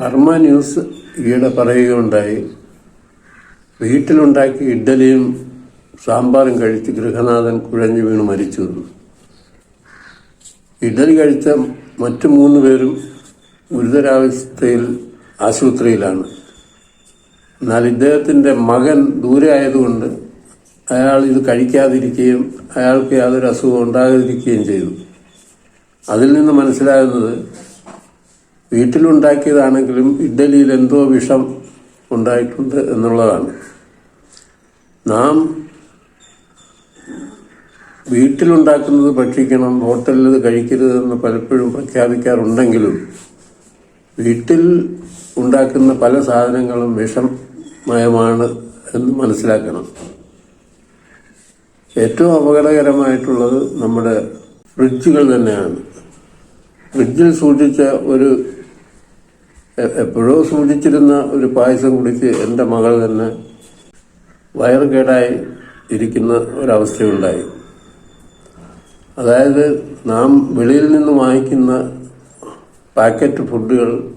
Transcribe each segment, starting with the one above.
കർമ്മ ന്യൂസ് ഈയിടെ പറയുകയുണ്ടായി. വീട്ടിലുണ്ടാക്കി ഇഡ്ഡലിയും സാമ്പാറും കഴിച്ച് ഗൃഹനാഥൻ കുഴഞ്ഞു വീണ് മരിച്ചു. ഇഡ്ഡലി കഴിച്ച മറ്റു മൂന്ന് പേരും ഗുരുതരാവസ്ഥയിൽ ആശുപത്രിയിലാണ്. എന്നാൽ ഇദ്ദേഹത്തിന്റെ മകൻ ദൂരെ ആയതുകൊണ്ട് അയാൾ ഇത് കഴിക്കാതിരിക്കുകയും അയാൾക്ക് യാതൊരു അസുഖം ഉണ്ടാകാതിരിക്കുകയും ചെയ്തു. അതിൽ നിന്ന് മനസ്സിലാകുന്നത് വീട്ടിലുണ്ടാക്കിയതാണെങ്കിലും ഇഡ്ഡലിയിൽ എന്തോ വിഷം ഉണ്ടായിട്ടുണ്ട് എന്നുള്ളതാണ്. നാം വീട്ടിലുണ്ടാക്കുന്നത് ഭക്ഷിക്കണം ഹോട്ടലിൽ കഴിക്കരുതെന്ന് പലപ്പോഴും പ്രഖ്യാപിക്കാറുണ്ടെങ്കിലും വീട്ടിൽ ഉണ്ടാക്കുന്ന പല സാധനങ്ങളും വിഷമയമാണ് എന്ന് മനസ്സിലാക്കണം. ഏറ്റവും അപകടകരമായിട്ടുള്ളത് നമ്മുടെ ഫ്രിഡ്ജുകൾ തന്നെയാണ്. ഫ്രിഡ്ജിൽ സൂക്ഷിച്ച ഒരു എപ്പോഴോ സൂചിച്ചിരുന്ന ഒരു പായസം കുടിച്ച് എന്റെ മകൾ തന്നെ വയറുകേടായി ഇരിക്കുന്ന ഒരവസ്ഥയുണ്ടായി. അതായത് നാം വെളിയിൽ നിന്ന് വാങ്ങിക്കുന്ന പാക്കറ്റ് ഫുഡുകൾ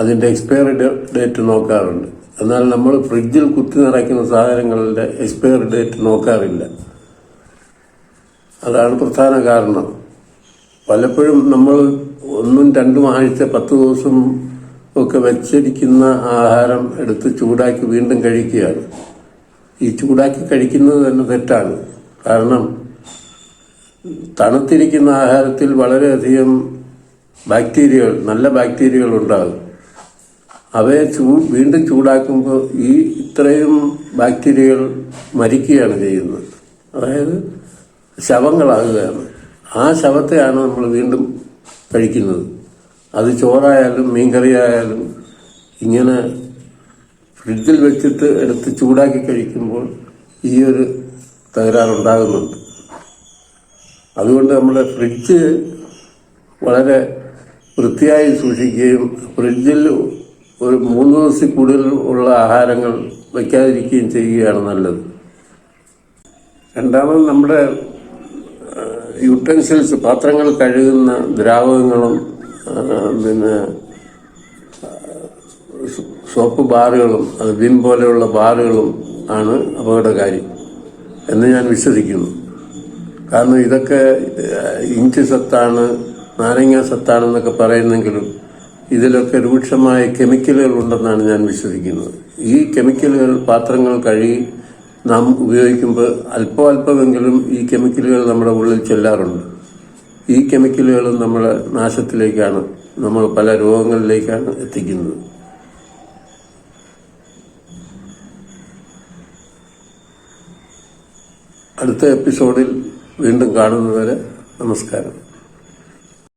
അതിന്റെ എക്സ്പയറി ഡേറ്റ് നോക്കാറുണ്ട്. എന്നാൽ നമ്മൾ ഫ്രിഡ്ജിൽ കുത്തി നിറയ്ക്കുന്ന സാധനങ്ങളുടെ എക്സ്പയറി ഡേറ്റ് നോക്കാറില്ല. അതാണ് പ്രധാന കാരണം. പലപ്പോഴും നമ്മൾ ഒന്നും രണ്ടും ആഴ്ച പത്ത് ദിവസം ഒക്കെ വെച്ചിരിക്കുന്ന ആഹാരം എടുത്ത് ചൂടാക്കി വീണ്ടും കഴിക്കുകയാണ്. ഈ ചൂടാക്കി കഴിക്കുന്നത് തന്നെ തെറ്റാണ്. കാരണം തണുത്തിരിക്കുന്ന ആഹാരത്തിൽ വളരെയധികം ബാക്ടീരിയകൾ നല്ല ബാക്ടീരിയകൾ ഉണ്ടാകും. അവയെ ചൂ വീണ്ടും ചൂടാക്കുമ്പോൾ ഈ ഇത്രയും ബാക്ടീരിയകൾ മരിക്കുകയാണ് ചെയ്യുന്നത്. അതായത് ശവങ്ങളാകുകയാണ്. ആ ശവത്തെയാണ് നമ്മൾ വീണ്ടും കഴിക്കുന്നത്. അത് ചോറായാലും മീൻകറിയായാലും ഇങ്ങനെ ഫ്രിഡ്ജിൽ വെച്ചിട്ട് എടുത്ത് ചൂടാക്കി കഴിക്കുമ്പോൾ ഈ ഒരു തകരാറുണ്ടാകുന്നുണ്ട്. അതുകൊണ്ട് നമ്മൾ ഫ്രിഡ്ജ് വളരെ വൃത്തിയായി സൂക്ഷിക്കുകയും ഫ്രിഡ്ജിൽ ഒരു മൂന്ന് ദിവസത്തിൽ കൂടുതൽ ഉള്ള ആഹാരങ്ങൾ വയ്ക്കാതിരിക്കുകയും ചെയ്യുകയാണ് നല്ലത്. രണ്ടാമത് നമ്മുടെ യൂട്ടൻസിൽസ് പാത്രങ്ങൾ കഴുകുന്ന ദ്രാവകങ്ങളും പിന്നെ സോപ്പ് ബാറുകളും അത് വിം പോലെയുള്ള ബാറുകളും ആണ് അപകടകാരി എന്ന് ഞാൻ വിശ്വസിക്കുന്നു. കാരണം ഇതൊക്കെ ഇഞ്ച് സത്താണ് നാരങ്ങ സത്താണെന്നൊക്കെ പറയുന്നെങ്കിലും ഇതിലൊക്കെ രൂക്ഷമായ കെമിക്കലുകൾ ഉണ്ടെന്നാണ് ഞാൻ വിശ്വസിക്കുന്നത്. ഈ കെമിക്കലുകൾ പാത്രങ്ങൾ കഴുകി നാം ഉപയോഗിക്കുമ്പോൾ അല്പം അല്പമെങ്കിലും ഈ കെമിക്കലുകൾ നമ്മുടെ ഉള്ളിൽ ചെല്ലാറുണ്ട്. ഈ കെമിക്കലുകളും നമ്മളെ നാശത്തിലേക്കാണ് നമ്മൾ പല രോഗങ്ങളിലേക്കാണ് എത്തിക്കുന്നത്. അടുത്ത എപ്പിസോഡിൽ വീണ്ടും കാണുന്നവരെ നമസ്കാരം.